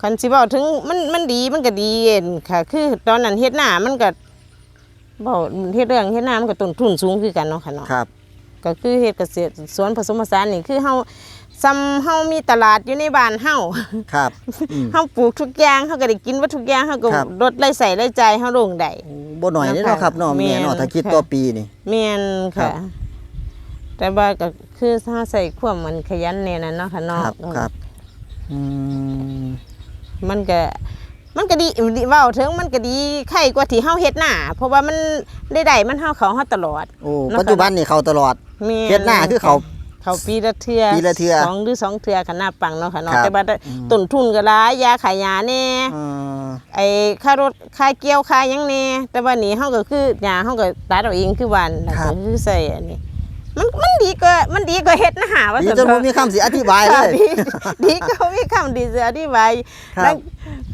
คันสิเว้าถึงมันมันดีมันก็ดีเองค่ะ คือตอนนั้นเฮ็ดหน้ามันก็บ่เฮ็ดเรื่องเฮ็ดหน้ามันก็ต้นทุนสูงคือกันเนาะค่ะเนาะครับ ก็คือเฮ็ดเกษตรสวนผสมผสานนี่คือเฮาซ้ำเฮามีตลาดอยู่ในบ้านเฮาครับอืม เฮาปลูกทุกอย่างเฮาก็ได้กินว่าทุกอย่างเฮาก็ครับ ลดรายใส่รายจ่ายเฮาลงได้โอ้บ่หน่อยนี่เนาะครับเนาะแม่แม่นเนาะถ้าคิดค่ะต่อปีนี่ แม่นครัค่ะ บแต่ว่าก็คือถ้าใส่ความมันขยันแน่นั่นเนาะค่ะคเนาะรับครับอืม มันก็มันก็ดีดีเว้าถึงมันก็ดีไข่กว่าที่เฮาเฮ็ดหน้าเพราะว่ามันได้ได้มันเฮาเขาเฮาตลอดโอ้เนาะปัจจุบันนี่เขาตลอดแม่นเฮ็ดหน้าคือเขาเขาปีละเทื่อปีละเทื่อสองหรือสองเทื่อค่ะหน้าปังเนาะค่ะเนาะครับแต่ว่าต้นทุนก็หลายยาขายยาแน่เอ่อไอ้ค่ารถค่าเกี่ยวค่าหยังแน่แต่ว่านี่เฮาก็คือหญ้าเฮาก็ตัดเอาเองคือวันแล้วก็คือใส่อันนี้ มันมันดีกว่ามันดีกว่าเฮ็ดนะหาว่าดีซั่จนผมมีคำสิอธิบายเลค่ะยดีดีก็มีคำดีสิอธิบายครับแล้ว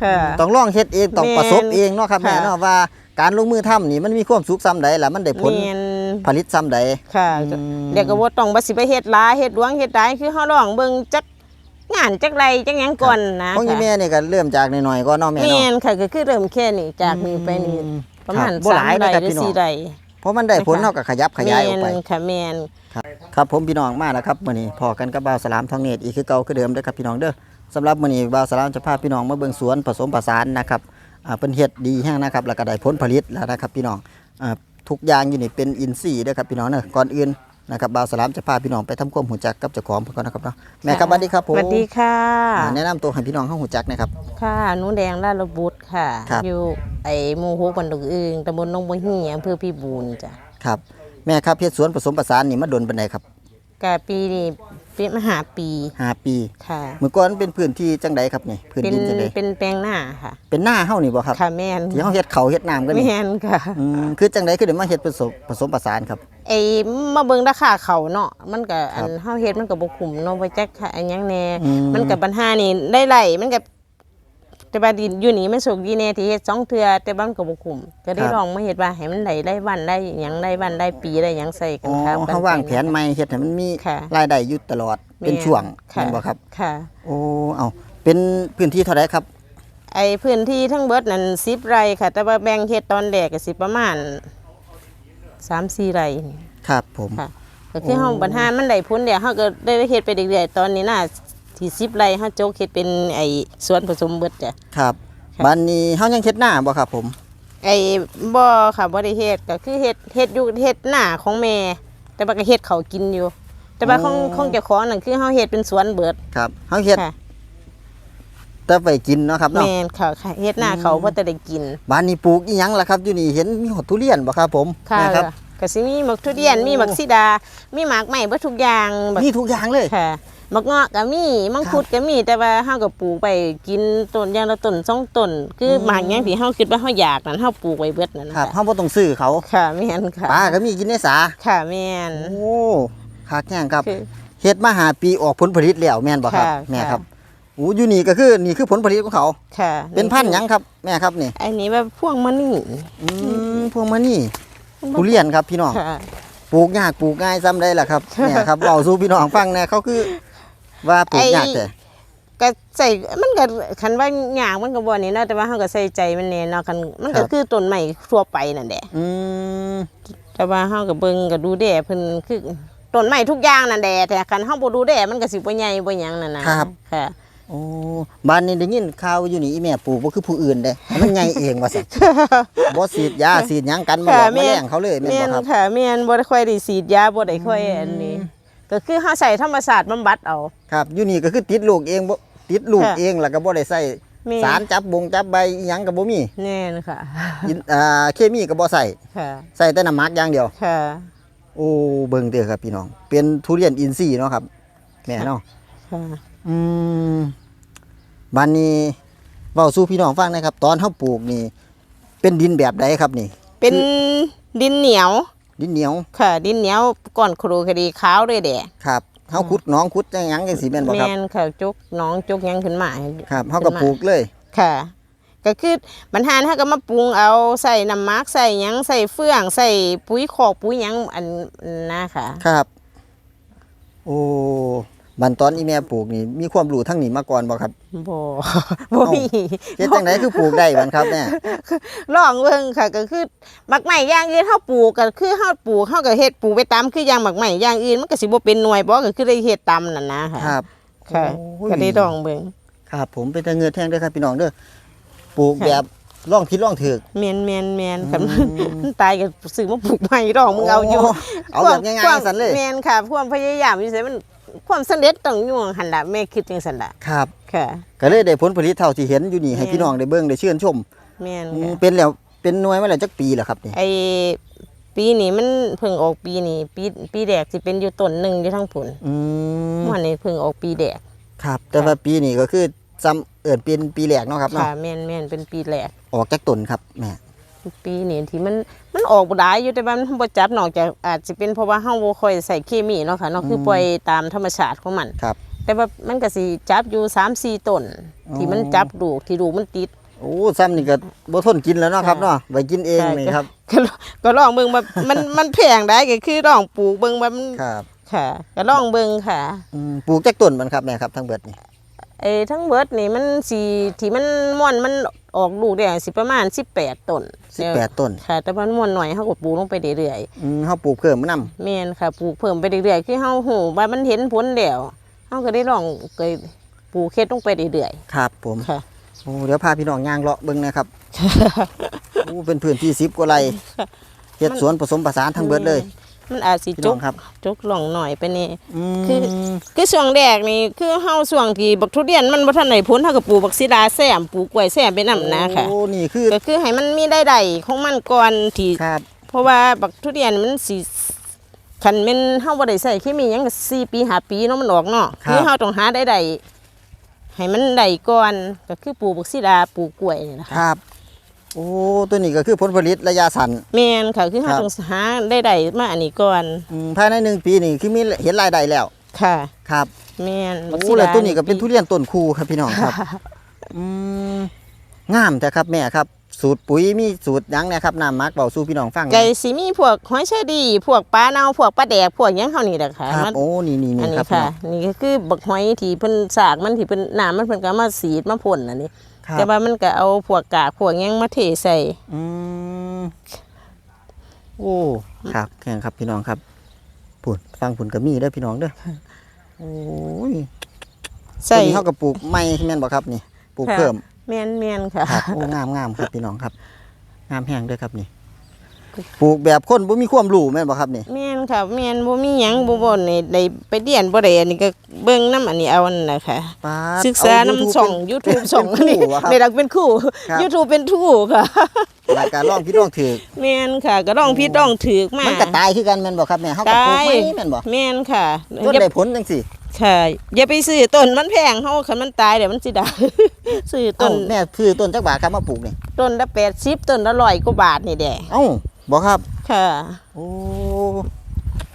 ค่ะ ต้องลองเฮ็ดเองต้องแม่นประสบเองเนาะครับแม่ค่ะเนาะว่าการลงมือทำนี่มันมีความสุขซ้ำใดล่ะมันได้ผลแม่นผลิตซ้ำใด ค่ะอืม เดี๋ยวก็บ่ต้องบ่สิไปเฮ็ดหลายเฮ็ดหลวงเฮ็ดหลายคือเฮาลองเบิ่งจักงานจักไรจักหยังก่อนนะของยี่ค่ะแม่นี่ก็เริ่มจากหน่อยๆก็เนาะแม่แม่เนาะนค่ะก็คือเริ่มแค่นี้จากนี้ไปนี่อืมประมาณครับบ่หสาลามยไร่นะครับหรือพี่น้องสี่ไร่ เพราะมันได้ผลเท่ากับขยับขยายออกไปแม่นค่ะแม่นครับผมพี่น้องมาแล้วครับมื้อนี้พอกันกับบ่าวสลามทองเนตรอีกคือเก่าคือเดิมเด้อครับพี่น้องเด้อสำหรับมื้อนี้บ่าวสลามจะพาพี่น้องมาเบิ่งสวนผสมผสานนะครับอ่าเป็นเฮ็ดดีแห้งนะครับแล้วก็ได้ผลผลิตแล้วนะครับพี่น้องอ่าทุกอย่างอยู่นี่เป็นอินทรีย์เด้อครับพี่น้องเด้อก่อนอื่น นะครับบ่าวสลามจะพาพี่น้องไปทำความรู้จักกับเจ้าของเพิ่นก่อนนะครับเนาะแม่ครับสวัสดีครับผมสวัสดีค่ะ อ่าแนะนำตัวให้พี่น้องเฮารู้จักนะครับ ค่ะหนูแดงลาดระบุตรค่ะ ครับ อยู่ไอ้หมู่โฮบันดงอึงตำบลหนองบัวหีอำเภอพี่บูนจ้ะครับแม่ครับเฮ็ดสวนผสมผสานนี่มาดนปานใดครับกะปีนี้เป็นมหาปีห้าปีค่ะ เมื่อก่อนเป็นพื้นที่จังใดครับนี่พื้นเป็นดินจังใดเป็นแปลงหน้าค่ะเป็นหน้าเฮานี่บ่ครับค่ะแม่นที่เฮาเฮ็ดเขาวเฮ็ดน้ำกันนี่แม่นค่ะ อืมคือจังไดคือได้มาเฮ็ดผสมผสมผสานครับ ไอ้มาเบิ่งราคาเขาเนาะมันก็ครัอับนเฮาเฮ็ดมันก็บ่คุ้มเนาะไปจักค่ะอันหยังแน่อืม มันก็ปัญหานี่ได้ไหลมันก็แต่ว่าดินอยู่นี่มันสุกดีแน่ที่เฮ็ดสองเทื่อแต่ว่ามันก็บ่คุ้มก็ได้ลองมาเฮ็ดว่าให้มันได้ได้วันได้หยังได้วันได้ปีได้หยังใส่กัอ๋นอครับกันเฮาวางไปแผนใหม่เฮ็ดให้มันมีค่ะ รายได้อยู่ตลอดเป็นช่วงค่ะแม่นบ่ครับ ค่ะ โอ้เอาเป็นพื้นที่เท่าไหร่ครับ ไอ้พื้นที่ทั้งเบิดนั่น10ไร่ค่ะ แต่ว่าแบ่งเฮ็ดตอนแรกก็สิประมาณ 3-4ไร่นี่ครับผม ค่ะก็คือโอ้เฮาปัญหามันได้ผลเดี๋ยวเฮาก็ได้เฮ็ดไปเรื่อยๆตอนนี้น่ะที่10ไร่เฮาโจกเฮ็ดเป็นไอ้สวนผสมเบิดจ้ะ ครับค่ะบัดนี้เฮายังเฮ็ดหน้าบ่ครับผม ไอ้บ่ค่ะบ่ได้เฮ็ดก็คือเฮ็ดเฮ็ดอยู่เฮ็ดหน้าของแม่ แต่ว่าก็เฮ็ดเขาวกินอยู่ แต่ว่าของของเจ้าของนั่นคือเฮาเฮ็ดเป็นสวนเบิด ครับเฮาเฮ็ดค่ะ แต่ไปกินเนาะครับเนาะแม่นค่ะค่ะเฮ็ดหน้าเขาบ่แต่ได้กิน บ้านนี้ปลูกอีหยังล่ะครับอยู่นี่เห็นมีหอดทุเรียนบ่ครับผมค่ะแม่ครับก็สิมีหมักทุเรียนโอ้มีหมักสีดา มีหมากไม้เบิดทุกอย่างบักมีทุกอย่างเลยค่ะหมักเงาะก็มีมังคุดก็มีแต่ว่าเฮาก็ปลูกไปกินต้นอย่างละต้นสองต้นคือหมากหยังที่เฮาคิดว่าเฮาอยากนั่นเฮาปลูกไว้เบิดนั่นครับค่ะเฮาบ่ต้องซื้อเขาค่ะแม่นค่ะปลาก็มีกินในสาค่ะแม่นโอ้คักแห้งครับคือเฮ็ดมาหาปีออกผลผลิตแล้วแม่นบ่ครับค่ะแม่ค่ะครับ โอ้อยู่นี่ก็คือนี่คือผลผลิตของเขา ค่ะเป็นพันธุ์หยังครับแม่ครับนี่อันนี้ว่าพวงมันนี่อืมพวงมานี่ทุเรียนครับพี่น้องค่ะ ปลูกยากปลูกง่ายซ้ำได้ล่ะครับแม่ครับเว้าสู่พี่น้องฟังแน่เขาคือ ว่าปลูกยากแต่ก็ใส่มันก็คันว่าหยางมันก็บ่นี่เนาะแต่ว่าเฮาก็ใส่ใจมันแน่เนาะคันมันก็คือต้นไม้ทั่วไปนั่นแหละอืมแต่ว่าเฮาก็เบิ่งก็ดูแลเพิ่นคือต้นไม้ทุกอย่างนั่นแหละแต่คันเฮาบ่ดูแลมันก็สิบ่ใหญ่บ่หยังนั่นนะครับค่ะ โอ้บ้านนี้ได้ยินข่าวอยู่นี่อีแม่ปลูกบ่คือผู้อื่นเด้มันใหญ่เองว่าซั่นบ่ฉีดยาฉีดหยังกันมาหลอกมาแล้งเขาเลยแม่นแม่บ่นครับค่ะแม่นบ่ได้ค่อยได้ฉีดยาบ่ได้ค่อยอันนี้ ก็คือเฮาใส่ธรรมศาสตร์บำบัดเอา ครับอยู่นี่ก็คือติดลูกเองบ่ติดลูกค่ะเองแล้วก็บ่ได้ใส่แม่นสารจับบงจับใบอิหยังก็บ่มีแน่นค่ะอินอ่าเคมีก็บ่ใส่ค่ะใส่แต่น้ำหมักอย่างเดียวค่ะโอ้เบิ่งเด้อครับพี่น้อง เป็นทุเรียนอินทรีย์เนาะครับแม่เนาะค่ะ อืมบัดนี้เว้าสู่พี่น้องฟังหนะครับ ตอนเฮาปลูกนี่ เป็นดินแบบใดครับนี่ เป็นดินเหนียว ดินเหนียวค่ะ ดินเหนียวก่อนครูคดีขาวด้วยแดะครับเฮาขุดหนองขุดหยังจังซี่แม่นบ่ครับแม่นค่ะจุกหน้องจุกหยังขึ้นมาครับเฮาก็ปลูกเลย ค่ะ ก็คือบรรหารเฮาก็มาปรุงเอาใส่น้ำมักใส่หยังใส่เฟืองใส่ปุ๋ยคอกปุ๋ยหยังอันนะค่ะ ครับ โอ้ บันตอนอีแม่ปลูกนี่มีความรู้ทั้งนี้มาก่อนบ่ครับบ่บ่มีเฮ็ดจังไดคือปลูกได้บันครับแม่ลองเบิ่งค่ะก็คือหมักไม้อย่างอื่นเฮาปลูกก็คือเฮาปลูกเฮาก็เฮ็ดปลูกไปตามคืออย่างหมักไม้อย่างอื่นมันก็สิบ่เป็นหน่วยบ่ก็คือได้เฮ็ดตามนั่นนะค่ะครับค่ะโอ้ยก็ได้ลองเบิ่งครับ ผมเป็นตะเงินแท่งเด้อครับพี่น้องเด้อปลูกค่ะแบบร่องผิดร่องถูกแม่นแม่นแม่นคันอืมมันตายก็ซื้อมาปลูกใหม่ดอกมึงเอาอยู่เอาแบบง่ายๆสันเลยแม่นค่ะความพยายามอยู่ไสมัน ความสำเร็จต้องอยู่หั่นล่ะแม่คิดจังซั่นล่ะครับค่ะก็เลยได้ผลผลิตเท่าที่เห็นอยู่นี่ให้แม่นพี่น้องได้เบิ่งได้ชื่นชมแม่นอืมค่ะเป็นแล้วเป็นหน่วยมาแล้วจักปีแล้วครับนี่ไอ้ปีนี้มันเพิ่งออกปีนี้ปีปีแรกสิเป็นอยู่ต้นหนึงอยู่ทั้งผุนอืมมันนี่เพิ่งออกปีแรกครับ แต่ว่าปีนี้ก็คือซ้ำเอิ้นเป็นปีแรกเนาะครับเนาะค่ะแม่นแม่นเป็นปีแรกออกจากต้นครับแม่ ปีนี้ที่มันมันออกบ่ได้อยู่แต่ว่ามันบ่จับนอกจากอาจจะเป็นเพราะว่าเฮาบ่ค่อยใส่เคมีเนาะค่ะเนาะคือปล่อยตามธรรมชาติของมัน ครับ แต่ว่ามันก็สิจับอยู่3 4ต้นที่มันจับลูกที่ลูกมันติดโอ้ซ้ำนี่ก็บ่ทนกินแล้วเนาะครับเนาะไว้กินเองใช่นี่ครับก็ก็ลองเบิ่งว่ามันมันแพงได้ก็คือลองปลูกเบิ่งว่ามันครับค่ะก็ลองเบิ่งค่ะอืมปลูกจากต้นมันครับแม่ครับทั้งเบิดนี่ ไอ้ทั้งเบิดนี่มันสิที่มันม่วนมันออกลูกได้สิประมาณ18ต้น18ต้นค่ะ แต่ว่ามันม่วนหน่อยเฮาก็ปลูกลงไปเรื่อยอืมเฮาปลูกเพิ่มนํๆแม่นค่ะปลูกเพิ่มไปเรื่อยๆคือเฮาหูว่ามันเห็นผลแล้วเฮาก็ได้ลองเคยปลูกเฮ็ดลงไปเรื่อยครับ ผมๆค่ะโอ้เดี๋ยวพาพี่น้องย่างเลาะเบิ่งนะครับโอ้เป็นพื้นที่10กว่าไร่เฮ็ดสวนผสมผสานทั้งเบิดเลย มันอาจสิพี่จน้อกงครับ จกหล่องหน่อยไปนี่อืมคือคือช่วงแรกนี่คือเฮาช่วงที่บักทุเรียนมันบ่ทันได้ผลเฮาก็ปลูกบักศิลาแซมปลูกกล้วยแซมไปนํนะค่ะ โอ้นี่คือก็คือให้มันมีได้ได้ของมันก่อนที่ครับเพราะว่าบักทุเรียนมันสิคันแม่นเฮาบ่ได้ใส่เคมีหยังก็4ปี5ปีเนาะมันออกเนาะคือเฮาต้องหาได้ได้ให้มันได้ก่อนก็คือปลูกบักศิลาปลูกกล้วยนี่นะคคะรับ โอ้ตัวนี้ก็คือผลผลิตระยะสั้น แม่นค่ะคือเฮาครับต้องหาได้ได้มาอันนี้ก่อนอืมภายในหนึ่งปีนี่คือมีเห็นรายได้แล้วค่ะ ครับแม่นบักโอ้ศิแล้วลาตัวนี้ก็เป็นทุเรียนต้นคูครับพี่น้องครับอืมงามแต่ครับแม่ครับ สูตรปุ๋ยมีสูตรหยังเนะครับน้ำมักเบาสู่พี่น้องฟังหน่ไก่อย สิมีพวกหอยเชอรี่พวกปลาเน่าพวกปลาแดกพวกหยังเฮานี่แหละค่ะครับมัน โอ้นี่นี่อันี่นคนี้รับพี่ค่ะน้องนี่ก็คือบักหอยที่เพิ่นสากมันที่เพิ่นน้ำมันเพิ่นก็เอามาสีดมาพ่นอันนี้ ครับ แต่ว่ามันก็เอาพวกกากพวกหยังมาเทใส่ อืมโอ้ครับแข่งครับพี่น้องครับผุนฟังผุนก็มีเด้อพี่น้องเด้อโอ้ยใส่ ตัวนี้เขาก็ปลูกไม้แม่นบ่ครับนี่ปลูกค่ะ เพิ่ม แม่นแม่นค่ะ ครับโอ้งามงามครับพี่น้องครับ งามแห้งเด้วยครับนี่ ปลูกแบบคนบ่มีความรู้แม่นบ่ครับนี่แม่นค่ะแม่นบ่มีหยังบ่บ่นี่ได้ไปเรียนบ่ได้อันนี้ก็เบิ่งนํอันนี้เอานั่นน่ะค่ะปาดศึกษาเนํช่อง YouTube ช่องเป็นนี้คู่วะครับในหลักเป็นคู่ ครับ YouTube เป็นคู่ค่ะรายการร้องพี่ร้องถือแม่นค่ะ ก็ต้องพี่ต้องถือกมามันก็ตายคือกันแม่นบ่ครับแม่เฮาก็ปลูกตายไม้แม่นบ่แม่นค่ะต้นอย่าได้ผลจังซี่ค่ะอย่าไปซื้อต้นมันแพงเฮาคันมันตายเดี๋ยวมันสิได้ซื้อต้ต้นนแม่ซื้อต้นจักบาทครับมาปลูกนี่ต้นละ80ต้นละ100กว่าบาทนี่แหละเอ้า บ่ครับ ค่ะ โอ้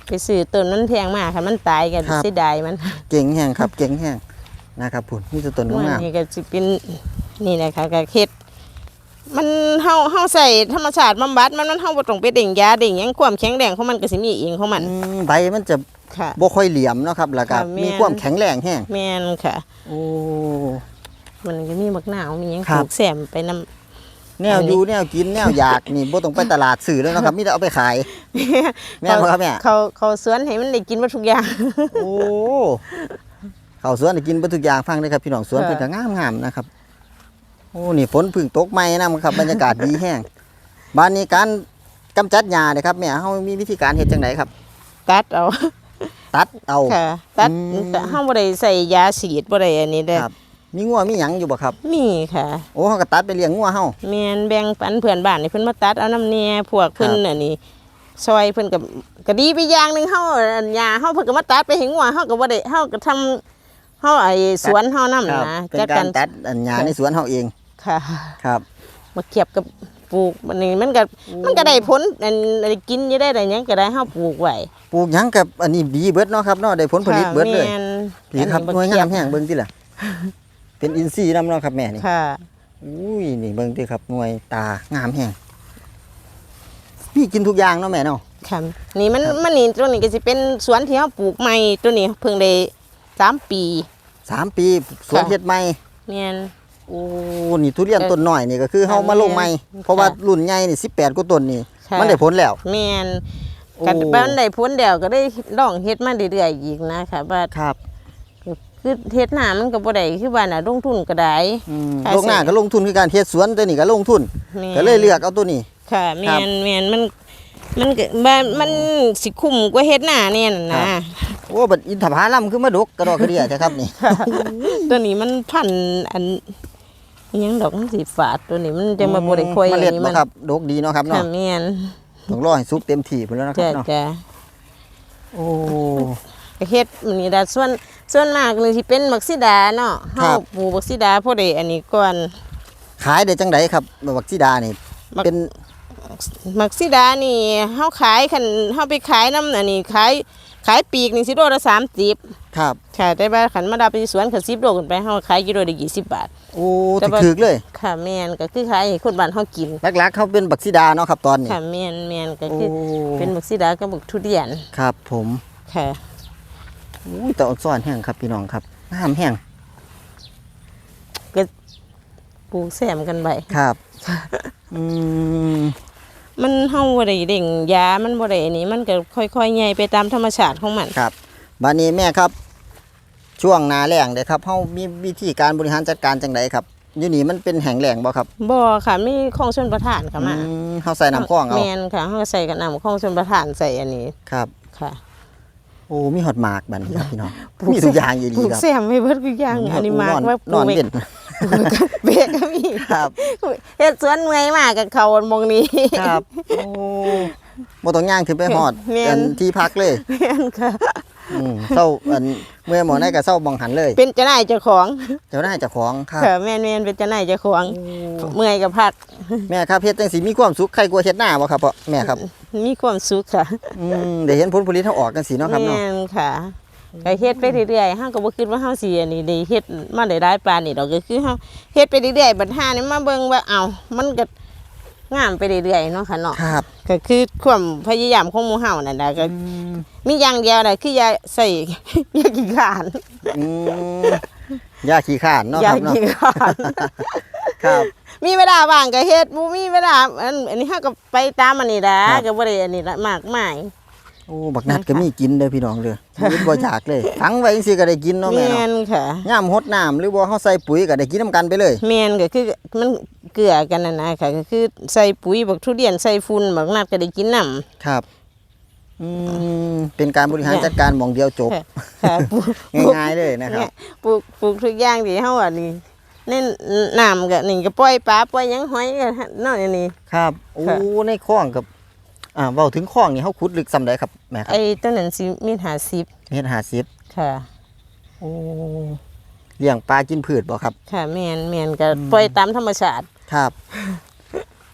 ไปซื้อต้นมันแพงมากคันมันตายก็ครับ เสิดายมันเก่งแห้งครับ เก่งแห้งนะครับพุ่นมีแต่ต้นมันงามนี่ก็สิเป็นนี่แหละค่ะก็เฮ็ดมันเฮาเฮาใส่ธรรมชาติบำบัดมันมันเฮาบ่ต้องไปเด่งยาเด่งหยังความแข็งแรงของมันก็สิมีเองของมันอืมใบมันจะค่ะ บ่ค่อยเหลี่ยมเนาะครับแล้วก็ค่ะแม่น มีความแข็งแรงแห้งแม่นค่ะ โอ้ มันก็มีมะนาวมีหยังครัปบ ลูกแซมไปนำ แนวอยู่แนวกินแนวอยากนี่บ่ต้องไปตลาดซื้อแล้วเนาะครับมีแต่เอาไปขาย แม่นบ่ครับแม่เขาเขาสวนให้มันได้กินหมดทุกอย่าง โอ้เขาสวนให้กินเบ่ทุกอย่างฟังได้ครับพี่น้องสวนค่ะเพิ่นก็งามๆนะครับ โอ้นี่ฝนเพึ่งตกใหม่นะครับบรรยากาศดีแห้งบ้านนี้การกำจัดหญ้าเด้ครับแม่เฮามีวิธีการเฮ็ดจังไดครับ ตัดเอา ตัดเอาค่ะตัดอืมแต่เฮาบ่ได้ใส่ยาฉีดบ่ได้อันนี้เด้อครับ มีงัวมีหยังอยู่บ่ครับ มีค่ะ โอ้เฮาก็ตัดไปเลี้ยงงัวเฮา แม่นแบ่งปันเพื่อนบ้านนี่เพิ่นมาตัดเอาน้ำเนี่ยพวกเพิ่นครับอันนี้ซอยเพิ่นก็ก็ดีไปอย่างหนึงเฮาอันยาเฮาเพิ่นก็มาตัดไปให้งัวเฮาก็บ่ได้เฮาก็ทำเฮาไอ้สวนเฮานำครับนะเป็นการตัดอันหญ้าในสวนเฮาเองค่ะครับมาเก็บกับปลูกมันนี่มันก็มันก็ได้ผลอันอันกินอยู่ได้ได้หยังก็ได้เฮาปลูกไว้ปลูกหยังกับอันนี้ดีเบิดเนาะครับเนาะได้ผลผลิตเบิดเลยค่ะแม่นพี่ครับอัหน่วยงามบักแห้งเบิ่งติล่ะ เป็นอินทรีย์นำเนาะครับแม่นี่ค่ะอุ้ยนี่เบิ่งติครับหน่วยตางามแห้งพี่กินทุกอย่างเนาะแม่เนาะ ค่ะนี่มันมันนี่ตัวนี้ก็สิเป็นสวนที่เฮาปลูกใหม่ตัวนี้เพิ่งได้สามปี สามปีสวนค่ะ เฮ็ดใหม่แม่น โอ้นี่ทุเรียนต้นน้อยนี่ก็คือเฮามาลงใหม่ค่ะเพราะว่ารุ่นใหญ่นี่18กว่าต้นนี่ ค่ะ มันได้ผลแล้ว แม่นโอ้ กันบ้านได้พ้นเดียวก็ได้ลองเฮ็ดมาเรื่อยๆอีกนะคะว่าครับ คือเฮ็ดหน้ามันก็บ่ได้คือว่าน่ะลงทุนก็ได้อืมค่ะลงหน้าก็ลงทุนคือการเฮ็ดสวนตัวนี้ก็ลงทุนแม่นก็เลยเลือกเอาตัวนี้ ค่ะครัแม่บนแม่นมันมันก็บ้านมันสิคุ้มกว่าเฮ็ดหน้าเนี่ยน่ะครันะบโอ้บัดอินทผลัมคือมาดกกระดอกกระเดียใช่ครับนี่ ตัวนี้มันพันธุ์อันอิหยังดอกมันสีฝาดตัวนี้มันจะมาบ่ได้ค่อยเมอันล็ดนี้บ่มันครับดกดีเนาะครับค่ะเนาะแม่นต้องรอให้สุกเต็มที่พุ่นแล้วนะครัจ้ะบเนาะจ้ะโอ้ ก็เฮ็ดมันนี่ล่ะส่วน ส่วนมากเลยสิเป็นบักซิดาเนาะเฮาปลูกบักซิดาพอได้อันนี้ก่อนขายได้จังไดครับบักซีดานี่บักเป็นบักซิดานี่เฮาขายคันเฮาไปขายน้ำอันนี้ขายขายปีกนี่สิโลละ30ครับค่ะแต่ว่าขันมาดาไปสวนขัน10โลขึ้นไปเฮาขายกิโลได้20บาท โอ้แต่ถึกว่าถึกเลย ค่ะแม่นก็คือขายให้คนบ้านเฮากินหลักๆเขาเป็นบักซีดาเนาะครับตอนนี้ ค่ะแม่นแม่นก็โอ้คือเป็นบักซิดากับบักทุเรียน ครับผม ค่ะ อุ้ยแต่อดซ่อนแห้งครับพี่น้องครับน้ำแห้งก็ปลูกแซมกันไปครับ อืมมันเฮาบ่ได้เด่งยา มันบ่ได้อันนี้ มันก็ค่อยๆใหญ่ไปตามธรรมชาติของมันครับบานนี้แม่ครับ ช่วงหนาแล้งเด้ครับเฮามีวิธีการบริหารจัดการจังไดครับอยู่นี่มันเป็นแห้งแล้งบ่ครับบ่ค่ะมีของชนประทานค่ะมาอืมเฮาใส่น้ำคล้องเอาแม่นค่ะเฮาก็ใส่กับน้ำของชนประทานใส่อันนี้ครับค่ะ โอ้มีหอดหมากบัดนี้ครับพี่น้องปลูกมีทุกอย่างอยู่ปดีลูกครับ แซมไม่เบิดทุกอย่างอันนี้มากว่าปนลูอกนเบเด่นเบกก็มีครับเฮ็ดสวนเมื่อยมากกับเขามองนี้ ครับ โอ้บ่ต้องย่างขึ้นไปฮอดแม่น อันที่พักเลย แม่นค่ะ อืมเศร้าอันเมื่อหมอได้ก็เศร้าบังหันเลย เป็นเจ้านายเจ้าของเจ้าหน้าเจ้าของครับ ค่ะแม่นแม่นเป็นเจ้านายเจ้าของ เมื่อยกับพัก แม่ครับเฮ็ดจังสีมีความสุขใครกลัวเฮ็ดหน้าบ่ครับพ่อแม่ครับมีความสุขค่ะอืมได้เห็นผลผลิตเฮาออกจังสีเนาะครับเนาะแม่นค่ะก็เฮ็ดไปเรื่อยๆเฮาก็บ่คิดว่าเฮาสิอันนี้ได้เฮ็ดมาได้หลายปานนี่ดอกก็คือเฮาเฮ็ดไปเรื่อยๆบัดหานี่มาเบิ่งว่าเอ้ามันก็ งามไปเรื่อยๆเนาะค่ะเนาะครับก็คือความพยายามของหมู่เฮานั่นน่ะก็อืมมีอย่างเดียวน่ะคืออย่าใส่อย่าขี้ขานอืมยาขี้ข้านเนาะอย่าครับเนาะขี้ขาน ครับ มีเวลาว่างก็เฮ็ดบ่มีเวลาอันอันนี้เฮาก็ไปตามอันนี้ล่ะครับ ก็บ่ได้อันนี้ละมากมาย โอ้บักนัดก็มีกินเด้อพี่น้องเด้อบ่บ่อยากเลยฝังไว้จังซี่ก็ได้กินเนาะแม่แม่เนาะนค่ะย่ามหดน้ำหรือว่าเฮาใส่ปุ๋ยก็ได้กินนํกันไปเลย แม่นก็คือมันเกลือกันนั่นนะค่ะก็คือใส่ปุ๋ยบักทุเรียนใส่ฝุ่นบักนัดก็ได้กินน้ำครับอืมเป็นการบริหารจัดการหมองเดียวจบ ค่ะค่ะปลูกปลูกง่ายๆเลยนะครับ ปลูกปลูกทุกอย่างที่เฮาอันนี้เน้นน้ำก็นี่ก็ปล่อยปลาปล่อยหยังหอยก็เนาะอันนี้ ครับโอ้ค่ะในคลองกับ อ่าเว้าถึงคลองนี่เฮาขุดลึกซำใดครับแม่ครับไอ้ต้นนั้นสิมีหาสิบเมตร50ค่ะ โอ้เลี้ยงปลากินพืชบ่ครับ ค่ะแม่นแม่นก็ปล่อยตามธรรมชาติครับ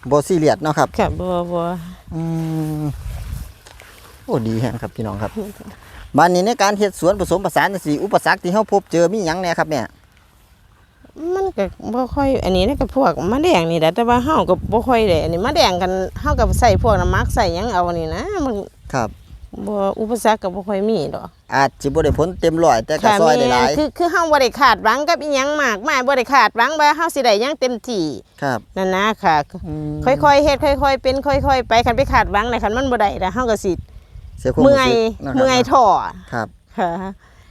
บ่ซีเรียสเนาะครับ ค่ะบ่บ่อืมโอ้ดีแฮงครับพี่น้องครับบ้านนี้ในการเฮ็ดสวนผสมผสานจังซี่อุปสรรคที่เฮาพบเจอมีหยังแหน่ครับแม่ มันก็บ่ค่อย อันนี้นะก็พวกมะแดงนี่แหละแต่ว่าเฮาก็บ่ค่อยได้อันนี้มะแดงกันเฮาก็ใส่พวกน้ำหมักใส่หยังเอานี่นะมันครับบ่อุปสรรคก็บ่ค่อยมีดอกอาจสิบ่ได้ผลเต็มร้อยแต่ก็ซอยได้หลายคือคือเฮาบ่ได้คาดหวังกับอีหยังมากมายบ่ได้คาดหวังว่าเฮาสิได้หยังเต็มที่ครับนั่นนะค่ะอืมค่อยๆเฮ็ดค่อย ๆ เป็นค่อย ๆ ไปคันไปคาดหวังในคันมันบ่ได้แล้วเฮาก็สิเสียความเมื่อยรู้สึกนะครับเมื่อยท้อครับค่ะ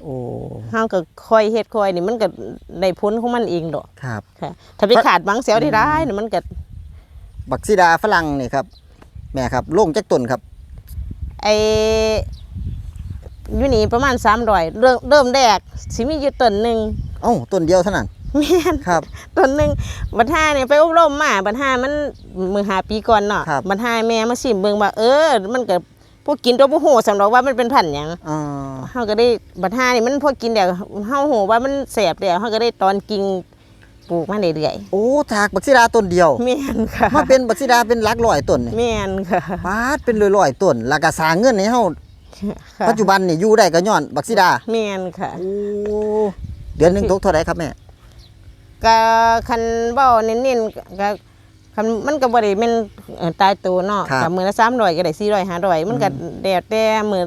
โอ้เฮาก็ค่อยเฮ็ดค่อยนี่มันก็ได้ผลของมันเองดอกครับ ค่ะ ถ้าไปคาดหวังเสียได้ร้ายนี่มันก็บักซีดาฝรั่งนี่ครับ แม่ครับลงจักต้นครับ ไอ้อยู่นี่ประมาณ300เริ่มเริ่มแรกสิมีอยู่ต้นหนึงเอ้าต้นเดียวเท่านั้นแม่นครับต้นหนึ่งบัดห้าเนี่ยไปอบรมมาบัดห้ามันมือหาปีก่อนเนาะครับบัดห้าแม่มาชิมเบิ่งว่าเออ มันก็ พวกกินตัวบ่โหสำหรับว่ามันเป็นพันธุ์หยังอ่าเฮาก็ได้บัดห้านี่มันพอกินแล้วเฮาโหว่ามันแสบแล้วเฮาก็ได้ตอนกิ่งปลูกมาเรื่อยโอ้ถากบักซีดาต้นเดียว ๆแม่นค่ะมาเป็นบักซีดาเป็นหลักร้อยต้นนี่แม่นค่ะปาดเป็นร้อยๆต้นแล้วก็สร้างเงินให้เฮาค่ะปัจจุบันนี่อยู่ได้ก็ย้อนบักซีดาแม่นค่ะ โอ้เดือนหนึงตกเท่าไหร่ครับแม่ ก็คันเว้าเน้นๆก็คันมันก็บ่ได้แม่นเอ่อ ตายตัวเนาะครับก็มื้อละ300ก็ได้400 500มันก็แล้วแต่มื้อ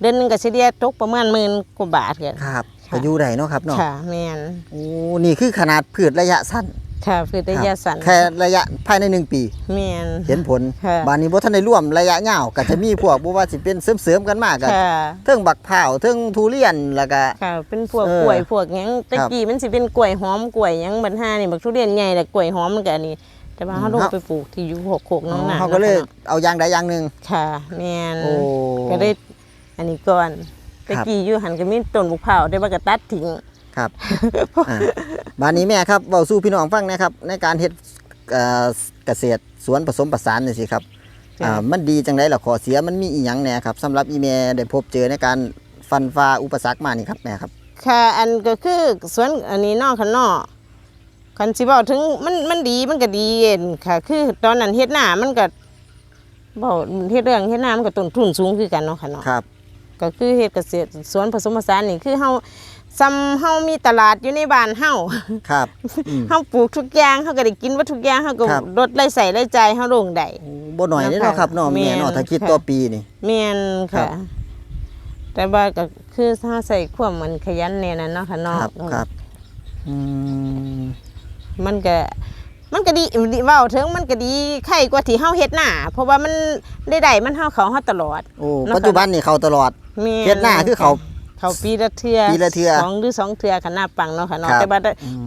เดือนหนึงก็สิเดียตกประมาณหมื่นกว่าบาทก็ครับคค่ะ ก็อยู่ได้เนาะครับเนาะค่ะแม่นโอ้นี่คือขนาดพืชระยะสั้นค่ะคือระยะสั้นแค่ระยะภายในหนึ่งปี แม่น เห็นผลค่ะ บานนี้บ่ทันได้ร่วมระยะยาวก็จะมีพวกบ่ว่าสิเป็นเสริมๆกันมากกันค่ะเทิงบักพร้าวเทิงทุเรียนแล้วก็ ค่ะ เป็นพวกเออกล้วยพวกหยังตะครับ กี้มันสิเป็นกล้วยหอมกล้วยหยังบัดห้านี่บักทุเรียนใหญ่แต่กล้วยหอมมันก็อันนี้ แต่ว่าอืมเฮาลงครับไปปลูกที่อยู่หกโขกน้องนาเขาก็เลยเอาอย่างใดอย่างหนึ่งค่ะแม่นโอ้ก็ได้อันนี้ก่อนตะครับกี้อยู่หันก็มีต้นบุกเผาวได้ว่าก็ตัดทิ้งครับอ่าบานนี้แม่ครับเว้าสู่พี่น้องฟังนะครับ ในการเฮ็ดเอ่อเกษตรสวนผสมผสานนี่สิครับจ้ะอ่ามันดีจังไดล่ะขอเสียมันมีอีหยังแหน่ครับสำหรับอีแม่ได้พบเจอในการฟันฟ้าอุปสรรคมานี่ครับแม่ครับ ค่ะอันก็คือสวนอันนี้นอกคันนอก คันสิบอกถึงมันมันดีมันก็ดีเองค่ะ คือตอนนั้นเฮ็ดหน้ามันก็บอกเฮ็ดเรื่องเฮ็ดหน้ามันก็ต้นทุนสูงคือกันเนาะค่ะเนาะครับก็คือเฮ็ดเกษตรสวนผสมผสานนี่คือเฮาซ้ำเฮามีตลาดอยู่ในบ้านเฮาครับอืม เฮาปลูกทุกอย่างเฮาก็ได้กินว่าทุกอย่างเฮาก็ครับ ลดรายใส่รายจ่ายเฮาลงได้โอ้บ่หน่อยนี่เนาะครับเนาะแม่แม่นเนาะถ้าคิดค่ะต่อปีนี่ แม่นครัค่ะบแต่ว่าก็คือถ้าใส่ความมันขยันแน่นั่นเนาะค่ะคเนาะรับครับอืม มันก็มันก็ดีดีเว้าถึงมันก็ดีไข่กว่าที่เฮาเฮ็ดหน้าเพราะว่ามันได้ได้มันเฮาเขาเฮาตลอดโอ้เนาะปัจจุบันนี่เขาตลอดแม่นเฮ็ดหน้าคือเขาเขาปีละเทื่อปีละเทื่อสองหรือสองเทื่อขนาดปังเนาะค่ะเนาะครับแต่ว่า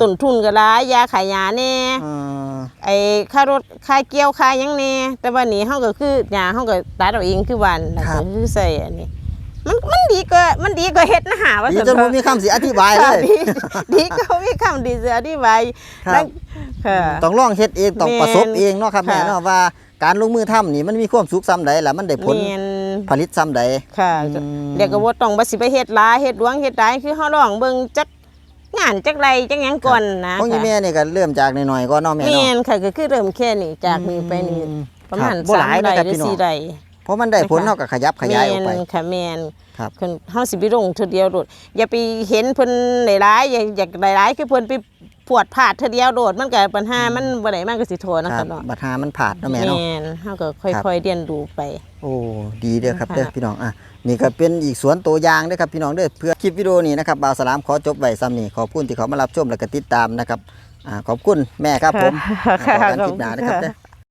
ต้นทุนก็หลายยาขายยาแน่เอ่อไอ้ค่ารถค่าเกี่ยวค่าหยังแน่แต่ว่านี่เฮาก็คือหญ้าเฮาก็ตัดเอาเองคือวันแล้วก็คือใส่อันนี้ มันมันดีกว่ามันดีกว่าเฮ็ดหน้าว่าดีซั่นจนผมเถมีอะคำสิอธิบายเลค่ะยดีดีก็มีคำดีเสียอธิบายครับแล้วค่ะต้องลองเฮ็ดเองต้องแม่นประสบเองเนาะครับแม่ค่ะเนาะว่าการลงมือทำนี่มันมีความสุขซ้ำใดล่ะมันได้ผลเมียนผลิตซ้ำใดค่ะอืมเดี๋ยวก็บ่ต้องบ่สิไปเฮ็ดหลายเฮ็ดหลวงเฮ็ดหลายคือเฮาลองเบิ่งจักงานจักไรจักหยังก่อนนะของอีค่ะแม่นี่ก็เริ่มจากน้อยๆก็เนาะแม่เมียเนาะนค่ะก็คือเริ่มแค่นี้จากนี้ไปนี่อืมประมาณครับบ่หลาย3ไร่นะครับหรือพี่น้อง4ไร่ เพราะมันได้ผลนะคะเท่ากับขยับขยายออกไปแม่นค่ะแม่นครับเพิ่นเฮาสิไปลงเทื่อเดียวโดดอย่าไปเห็นเพิ่นหลายๆอย่าอยากหลายๆคือเพิ่นไปปวดผาดเทื่อเดียวโดดมันก็ปัญหามันบ่ได้มันก็สิโทษนะครัคะบเนาะบัตรหามันผาดเนาะแม่เนาะแม่นเฮาก็ครับค่อยๆเรียนรู้ไป โอ้ดีเด้อครับค่ะเด้อพี่น้องอะนี่ก็เป็นอีกสวนตัวอย่างเด้อครับพี่น้องเด้อเพื่อคลิปวิดีโอนี้นะครับบ่าวสลามขอจบไว้ซ้ำนี้ขอบคุณที่เขามารับชมและก็ติดตามนะครับอ่าขอบคุณแม่ครับผมค่ะขอกันคลิปหน้านะครับขอบคุณเด้อค่ะ